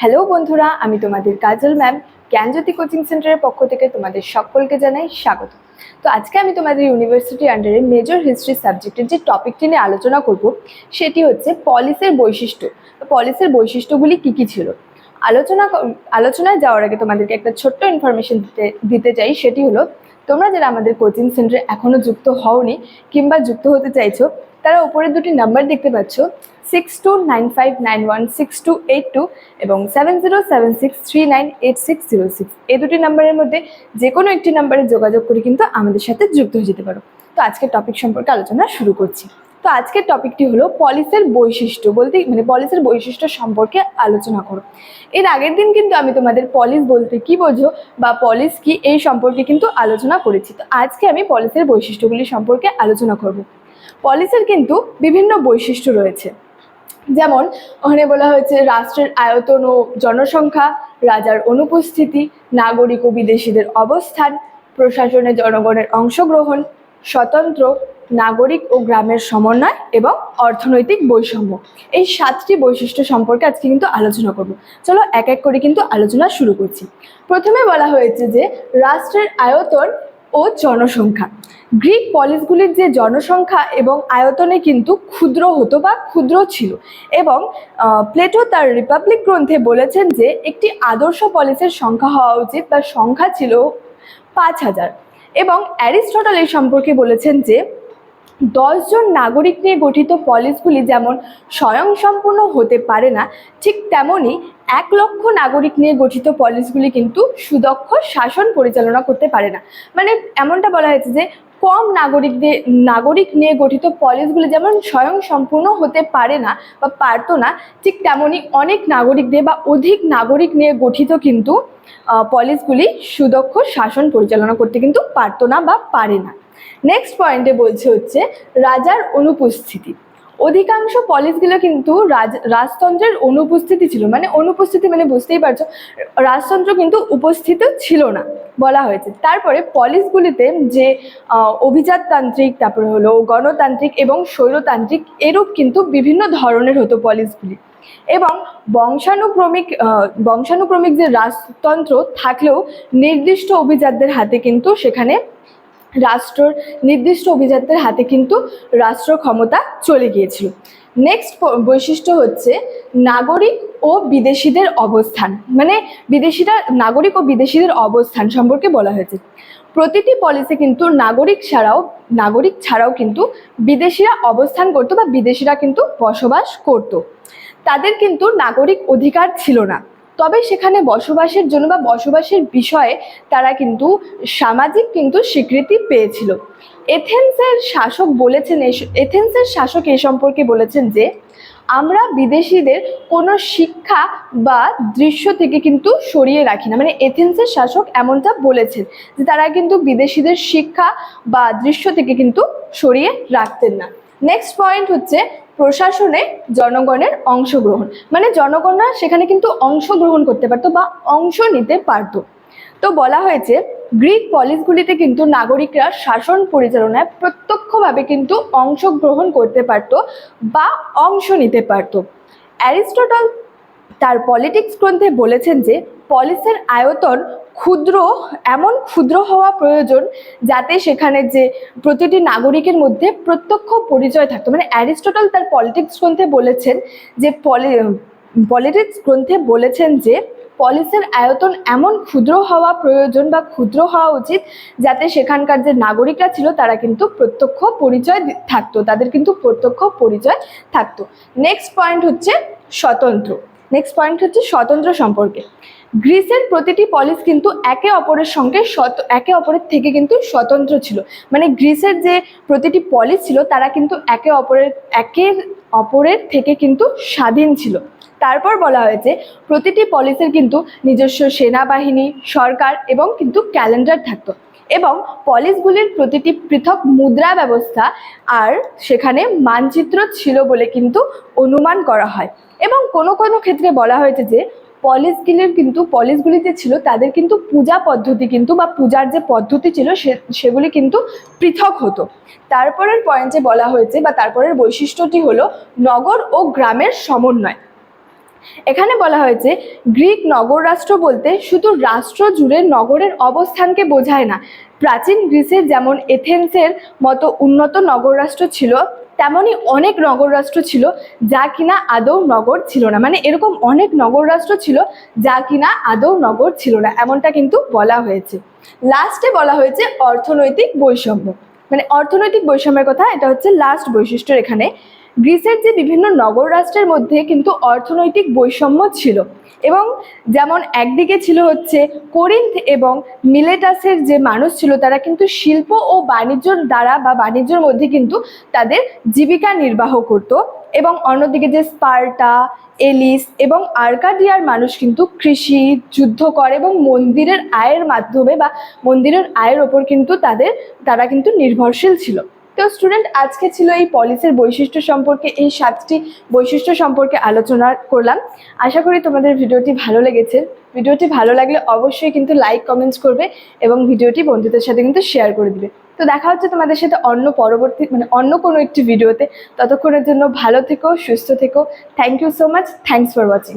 Hello বন্ধুরা, আমি তোমাদের কাজল ম্যাম জ্ঞানজ্যোতি কোচিং সেন্টারের পক্ষ থেকে তোমাদের সকলকে জানাই স্বাগত। তো আজকে আমি তোমাদের ইউনিভার্সিটি আন্ডারে মেজর হিস্ট্রি সাবজেক্টের যে টপিকটি নিয়ে আলোচনা করব, সেটি হচ্ছে পলিসের বৈশিষ্ট্য। পলিসের বৈশিষ্ট্যগুলি কী কী ছিল? আলোচনা আলোচনায় যাওয়ার আগে তোমাদেরকে একটা ছোট্ট ইনফরমেশন দিতে দিতে চাই, সেটি হলো তোমরা যারা আমাদের কোচিং সেন্টারে এখনও যুক্ত হওনি কিংবা যুক্ত হতে চাইছো, তারা উপরের দুটি নাম্বার দেখতে পাচ্ছ six two nine five nine one six two eight two এবং seven zero seven six three nine eight six zero six এই দুটি নাম্বারের মধ্যে যে কোনো একটি নাম্বারে যোগাযোগ করে কিন্তু আমাদের সাথে যুক্ত হয়ে যেতে পারো। তো আজকের টপিক সম্পর্কে আলোচনা শুরু করছি। তো আজকের টপিকটি হলো পলিসের বৈশিষ্ট্য। বলতে মানে পলিসের বৈশিষ্ট্য সম্পর্কে আলোচনা করো। এর আগের দিন কিন্তু আমি তোমাদের পলিস বলতে কি বোঝো বা পলিস কি এই সম্পর্কে কিন্তু আলোচনা করেছি। তো আজকে আমি পলিসের বৈশিষ্ট্যগুলি সম্পর্কে আলোচনা করব। পলিসের কিন্তু বিভিন্ন বৈশিষ্ট্য রয়েছে। যেমন, ওখানে বলা হয়েছে রাষ্ট্রের আয়তন ও জনসংখ্যা, রাজার অনুপস্থিতি, নাগরিক ও বিদেশিদের অবস্থান প্রশাসনে জনগণের অংশগ্রহণ, স্বতন্ত্র নাগরিক ও গ্রামের সমন্বয় এবং অর্থনৈতিক বৈষম্য। এই সাতটি বৈশিষ্ট্য সম্পর্কে আজকে কিন্তু আলোচনা করব। চলো এক এক করে কিন্তু আলোচনা শুরু করছি। প্রথমে বলা হয়েছে যে, রাষ্ট্রের আয়তন ও জনসংখ্যা। গ্রিক পলিসগুলির যে জনসংখ্যা এবং আয়তনে কিন্তু ক্ষুদ্র হতো বা ক্ষুদ্র ছিল এবং প্লেটো তার রিপাবলিক গ্রন্থে বলেছেন যে, একটি আদর্শ পলিসের সংখ্যা হওয়া উচিত তার সংখ্যা ছিল পাঁচ হাজার। এবং অ্যারিস্টটল এই সম্পর্কে বলেছেন যে দশজন নাগরিক নিয়ে গঠিত পলিসগুলি যেমন স্বয়ংসম্পূর্ণ হতে পারে না, ঠিক তেমনই এক লক্ষ নাগরিক নিয়ে গঠিত পলিসগুলি কিন্তু সুদক্ষ শাসন পরিচালনা করতে পারে না। মানে এমনটা বলা হয়েছে যে কম নাগরিকদের, নাগরিক নিয়ে গঠিত পলিসগুলি যেমন স্বয়ংসম্পূর্ণ হতে পারে না বা পারতো না, ঠিক তেমনই অনেক নাগরিকদের বা অধিক নাগরিক নিয়ে গঠিত কিন্তু পলিসগুলি সুদক্ষ শাসন পরিচালনা করতে কিন্তু পারতো না বা পারে না। নেক্সট পয়েন্টে বলছে হচ্ছে রাজার অনুপস্থিতি। অধিকাংশ পলিসগুলো কিন্তু রাজ, রাজতন্ত্রের অনুপস্থিতি ছিল। মানে অনুপস্থিতি মানে বুঝতেই পারছ, রাজতন্ত্র কিন্তু উপস্থিত ছিল না বলা হয়েছে। তারপরে পলিসগুলিতে যে অভিজাততান্ত্রিক, তারপরে হলো গণতান্ত্রিক এবং স্বৈরতান্ত্রিক এরূপ কিন্তু বিভিন্ন ধরনের হতো পলিসগুলি এবং বংশানুক্রমিক বংশানুক্রমিক যে রাজতন্ত্র থাকলেও নির্দিষ্ট অভিজাতদের হাতে কিন্তু সেখানে রাষ্ট্রর নির্দিষ্ট অভিজাতদের হাতে কিন্তু রাষ্ট্র ক্ষমতা চলে গিয়েছিল। নেক্সট বৈশিষ্ট্য হচ্ছে নাগরিক ও বিদেশিদের অবস্থান। মানে বিদেশিরা, নাগরিক ও বিদেশিদের অবস্থান সম্পর্কে বলা হয়েছে। প্রতিটি পলিসি কিন্তু নাগরিক ছাড়াও নাগরিক ছাড়াও কিন্তু বিদেশিরা অবস্থান করতো বা বিদেশিরা কিন্তু বসবাস করতো। তাদের কিন্তু নাগরিক অধিকার ছিল না। তবে সেখানে বসবাসের জন্য বা বসবাসের বিষয়ে তারা কিন্তু সামাজিক কিন্তু স্বীকৃতি পেয়েছিল। এথেন্সের শাসক বলেছেন এথেন্সের শাসক এ সম্পর্কে বলেছেন যে, আমরা বিদেশিদের কোনো শিক্ষা বা দৃশ্য থেকে কিন্তু সরিয়ে রাখি না। মানে এথেন্সের শাসক এমনটা বলেছেন যে, তারা কিন্তু বিদেশিদের শিক্ষা বা দৃশ্য থেকে কিন্তু সরিয়ে রাখতেন না। নেক্সট পয়েন্ট হচ্ছে প্রশাসনে জনগণের অংশগ্রহণ। মানে জনগণরা সেখানে কিন্তু অংশগ্রহণ করতে পারতো বা অংশ নিতে পারতো। তো বলা হয়েছে, গ্রিক পলিসগুলিতে কিন্তু নাগরিকরা শাসন পরিচালনায় প্রত্যক্ষভাবে কিন্তু অংশগ্রহণ করতে পারতো বা অংশ নিতে পারতো। অ্যারিস্টটল তার পলিটিক্স গ্রন্থে বলেছেন যে পলিসের আয়তন ক্ষুদ্র, এমন ক্ষুদ্র হওয়া প্রয়োজন যাতে সেখানে যে প্রতিটি নাগরিকের মধ্যে প্রত্যক্ষ পরিচয় থাকতো। মানে অ্যারিস্টোটল তার পলিটিক্স গ্রন্থে বলেছেন যে পলি, পলিটিক্স গ্রন্থে বলেছেন যে পলিসের আয়তন এমন ক্ষুদ্র হওয়া প্রয়োজন বা ক্ষুদ্র হওয়া উচিত যাতে সেখানকার যে নাগরিকরা ছিল তারা কিন্তু প্রত্যক্ষ পরিচয় থাকতো, তাদের কিন্তু প্রত্যক্ষ পরিচয় থাকতো। নেক্সট পয়েন্ট হচ্ছে স্বতন্ত্র। নেক্সট পয়েন্ট হচ্ছে স্বতন্ত্র সম্পর্কে। গ্রিসের প্রতিটি পলিস কিন্তু একে অপরের সঙ্গে একে অপরের থেকে কিন্তু স্বতন্ত্র ছিল। মানে গ্রিসের যে প্রতিটি পলিস ছিল, তারা কিন্তু একে অপরের একের অপরের থেকে কিন্তু স্বাধীন ছিল। তারপর বলা হয়েছে, প্রতিটি পলিসের কিন্তু নিজস্ব সেনাবাহিনী, সরকার এবং কিন্তু ক্যালেন্ডার থাকতো। এবং পলিসগুলির প্রতিটি পৃথক মুদ্রা ব্যবস্থা আর সেখানে মানচিত্র ছিল বলে কিন্তু অনুমান করা হয়। এবং কোনো কোনো ক্ষেত্রে বলা হয়েছে যে পলিসগুলির কিন্তু পলিসগুলি যে ছিল, তাদের কিন্তু পূজা পদ্ধতি কিন্তু বা পূজার যে পদ্ধতি ছিল সেগুলি কিন্তু পৃথক হতো। তারপরের পয়েন্টে বলা হয়েছে বা তারপরের বৈশিষ্ট্যটি হলো নগর ও গ্রামের সমন্বয়। এখানে বলা হয়েছে, গ্রিক নগর রাষ্ট্র বলতে শুধু রাষ্ট্র জুড়ে নগরের অবস্থানকে বোঝায় না। প্রাচীন গ্রিসের যেমন এথেন্সের মতো উন্নত নগর রাষ্ট্র ছিল তেমনই অনেক নগর রাষ্ট্র ছিল যা কিনা আদৌ নগর ছিল না। মানে এরকম অনেক নগর রাষ্ট্র ছিল যা কিনা আদৌ নগর ছিল না, এমনটা কিন্তু বলা হয়েছে। লাস্টে বলা হয়েছে অর্থনৈতিক বৈষম্য। মানে অর্থনৈতিক বৈষম্যের কথা, এটা হচ্ছে লাস্ট বৈশিষ্ট্য এখানে গ্রিসের যে বিভিন্ন নগর রাষ্ট্রের মধ্যে কিন্তু অর্থনৈতিক বৈষম্য ছিল এবং যেমন একদিকে ছিল হচ্ছে করিন্থ এবং মিলেটাসের যে মানুষ ছিল, তারা কিন্তু শিল্প ও বাণিজ্যর দ্বারা বা বাণিজ্যর মধ্যে কিন্তু তাদের জীবিকা নির্বাহ করত এবং অন্যদিকে যে স্পার্টা, এলিস এবং আর্কাডিয়ার মানুষ কিন্তু কৃষি, যুদ্ধ করে এবং মন্দিরের আয়ের মাধ্যমে বা মন্দিরের আয়ের ওপর কিন্তু তাদের, তারা কিন্তু নির্ভরশীল ছিল। তো স্টুডেন্ট আজকে ছিল এই পলিসির বৈশিষ্ট্য সম্পর্কে, এই সাতটি বৈশিষ্ট্য সম্পর্কে আলোচনা করলাম। আশা করি তোমাদের ভিডিওটি ভালো লেগেছে। ভিডিওটি ভালো লাগলে অবশ্যই কিন্তু লাইক কমেন্টস করবে এবং ভিডিওটি বন্ধুদের সাথে কিন্তু শেয়ার করে দিবে। তো দেখা হচ্ছে তোমাদের সাথে অন্য পরবর্তী মানে অন্য কোনো একটি ভিডিওতে। ততক্ষণের জন্য ভালো থেকো, সুস্থ থেকো। Thank you so much thanks for watching